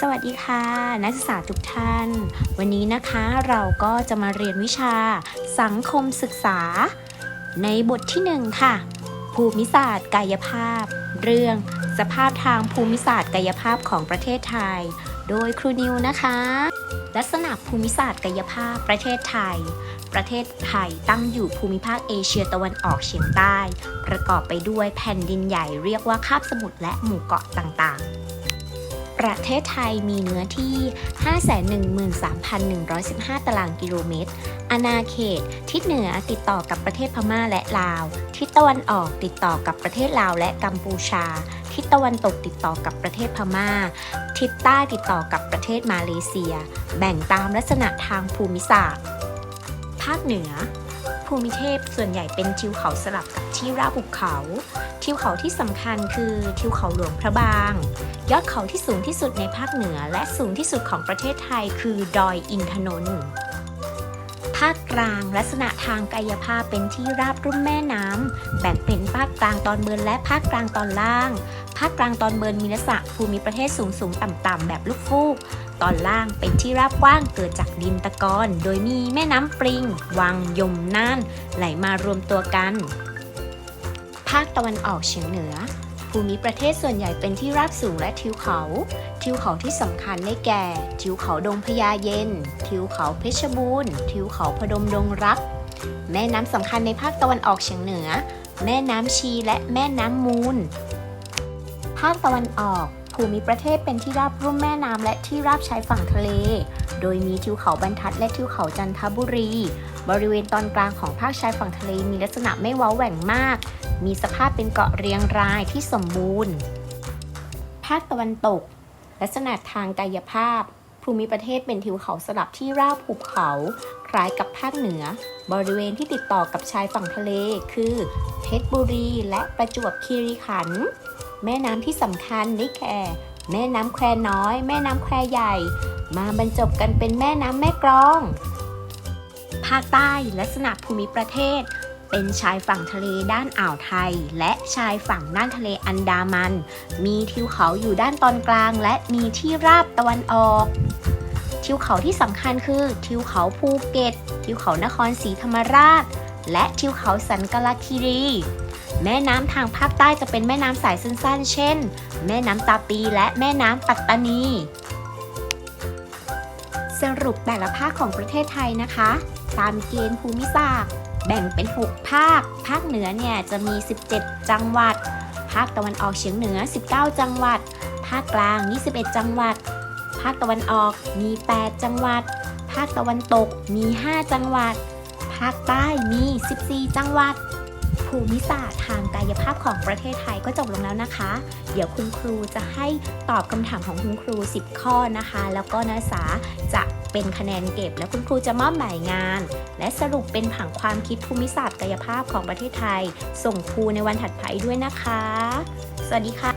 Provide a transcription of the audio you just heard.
สวัสดีค่ะ นักศึกษาทุกท่าน วันนี้นะคะเราก็จะมาเรียนวิชา สังคมศึกษา ในบทที่หนึ่งค่ะ ภูมิศาสตร์กายภาพ เรื่องสภาพทางภูมิศาสตร์กายภาพของประเทศไทย โดยครูนิวนะคะ ลักษณะภูมิศาสตร์กายภาพประเทศไทย ประเทศไทยตั้งอยู่ภูมิภาคเอเชียตะวันออกเฉียงใต้ ประกอบไปด้วยแผ่นดินใหญ่เรียกว่าคาบสมุทรและหมู่เกาะต่างๆ ประเทศไทยมีเนื้อที่ 513,115 ตารางกิโลเมตร อาณาเขต ทิศเหนือติดต่อกับประเทศพม่าและลาว ทิศตะวันออกติดต่อกับประเทศลาวและกัมพูชา ทิศตะวันตกติดต่อกับประเทศพม่า ทิศใต้ติดต่อกับประเทศมาเลเซีย แบ่งตามลักษณะทางภูมิศาสตร์ ภาคเหนือ ภูมิเทพส่วนใหญ่เป็นทิวเขาสลับกับที่ราบภูเขา ทิวเขาที่สำคัญคือทิวเขาหลวงพระบาง ยอดเขาที่สูงที่สุดในภาคเหนือ และสูงที่สุดของประเทศไทยคือดอยอินทนนท์ภาคกลางลักษณะทางกายภาพเป็นที่ราบรุ่มแม่น้ำแบ่งเป็นภาคกลางตอนบนและภาคกลางตอนล่าง ภาคกลางตอนบนมีลักษณะภูมิประเทศสูงสูงต่ำต่ำแบบลูกฟูก ตอนล่างเป็นที่ราบกว้างเกิดจากดินตะกอน โดยมีแม่น้ำปริง วังยมน่าน ไหลมารวมตัวกัน ภาคตะวันออกเฉียงเหนือ ภูมิประเทศส่วนใหญ่เป็นที่ราบสูงและทิวเขา ทิวเขาที่สำคัญได้แก่ ทิวเขาดงพญาเย็น ทิวเขาเพชรบูรณ์ ทิวเขาพดมดงรัก แม่น้ำสำคัญในภาคตะวันออกเฉียงเหนือ แม่น้ำชีและแม่น้ำมูล ภาคตะวันออก ภูมิประเทศเป็นที่ราบรุ่มแม่น้ำและที่ราบชายฝั่งทะเล โดยมีทิวเขาบรรทัดและทิวเขาจันทบุรี บริเวณตอนกลางของภาคชายฝั่งทะเลมีลักษณะไม่ว้าแหว่งมาก มีสภาพเป็นเกาะเรียงรายที่สมบูรณ์ ภาคตะวันตก ลักษณะทางกายภาพ ภูมิประเทศเป็นทิวเขาสลับที่ราบหุบเขา คล้ายกับภาคเหนือบริเวณที่ติดต่อกับชายฝั่งทะเล คือเพชรบุรี และประจวบคีรีขันธ์ แม่น้ำที่สำคัญได้แก่ แม่น้ำแควน้อย แม่น้ำแควใหญ่ มาบรรจบกันเป็นแม่น้ำแม่กลอง ภาคใต้ลักษณะภูมิประเทศ เป็นชายฝั่งทะเลด้านอ่าวไทย และชายฝั่งด้านทะเลอันดามัน มีทิวเขาอยู่ด้านตอนกลาง และมีที่ราบตะวันออก ทิวเขาที่สำคัญคือ ทิวเขาภูเก็ต ทิวเขานครศรีธรรมราช และทิวเขาสันกลาคีรี แม่น้ำทางภาคใต้จะเป็นแม่น้ำสายสั้นๆ เช่น แม่น้ำตาปีและแม่น้ำปัตตานี สรุปแต่ละภาคของประเทศไทยนะคะ ตามเกณฑ์ภูมิศาสตร์ แบ่งเป็น 6 ภาค ภาคเหนือเนี่ยจะมี 17 จังหวัด ภาคตะวันออกเฉียงเหนือ 19 จังหวัด ภาคกลาง 21 จังหวัด ภาคตะวันออกมี 8 จังหวัด ภาคตะวันตกมี 5 จังหวัด ภาคใต้มี 14 จังหวัด ภูมิศาสตร์ทางกายภาพของประเทศไทยก็จบลงแล้วนะคะ เดี๋ยวคุณครูจะให้ตอบคำถามของคุณครู 10 ข้อนะคะ แล้วก็นักศึกษาจะเป็นคะแนนเก็บ แล้วคุณครูจะมอบหมายงาน และสรุปเป็นผังความคิดภูมิศาสตร์กายภาพของประเทศไทย ส่งครูในวันถัดไปด้วยนะคะ สวัสดีค่ะ